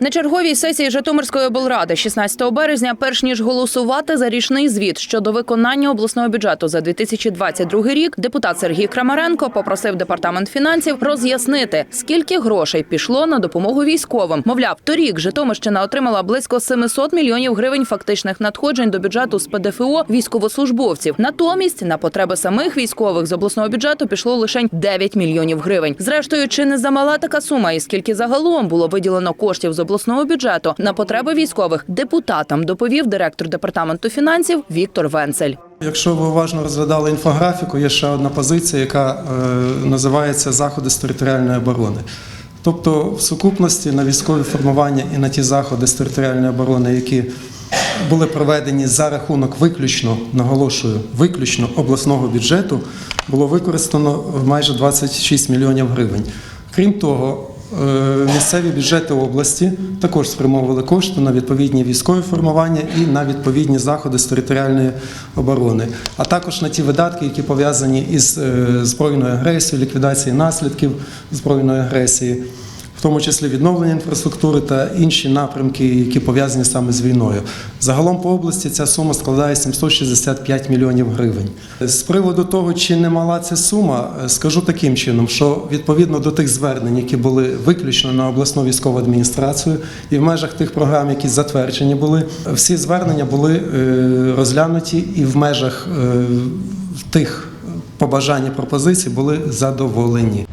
На черговій сесії Житомирської облради 16 березня, перш ніж голосувати за річний звіт щодо виконання обласного бюджету за 2022 рік, депутат Сергій Крамаренко попросив департамент фінансів роз'яснити, скільки грошей пішло на допомогу військовим. Мовляв, торік Житомирщина отримала близько 700 мільйонів гривень фактичних надходжень до бюджету з ПДФО військовослужбовців. Натомість на потреби самих військових з обласного бюджету пішло лише 9 мільйонів гривень. Зрештою, чи не замала така сума, і скільки загалом було виділено коштів з обласного бюджету на потреби військових депутатам доповів директор департаменту фінансів Віктор Венцель. Якщо ви уважно розглядали інфографіку, є ще одна позиція, яка е, називається заходи з територіальної оборони. Тобто, в сукупності на військові формування і на ті заходи з територіальної оборони, які були проведені за рахунок виключно, наголошую, виключно обласного бюджету, було використано майже 26 мільйонів гривень. Крім того, Місцеві бюджети області також спрямовували кошти на відповідні військові формування і на відповідні заходи з територіальної оборони, а також на ті видатки, які пов'язані із е, збройною агресією, ліквідацією наслідків збройної агресії, в тому числі відновлення інфраструктури та інші напрямки, які пов'язані саме з війною. Загалом по області ця сума складає 765 мільйонів гривень. З приводу того, чи не мала ця сума, скажу таким чином, що відповідно до тих звернень, які були виключно на обласну військову адміністрацію, і в межах тих програм, які затверджені були, всі звернення були е, розглянуті і в межах е, тих побажань і пропозицій були задоволені.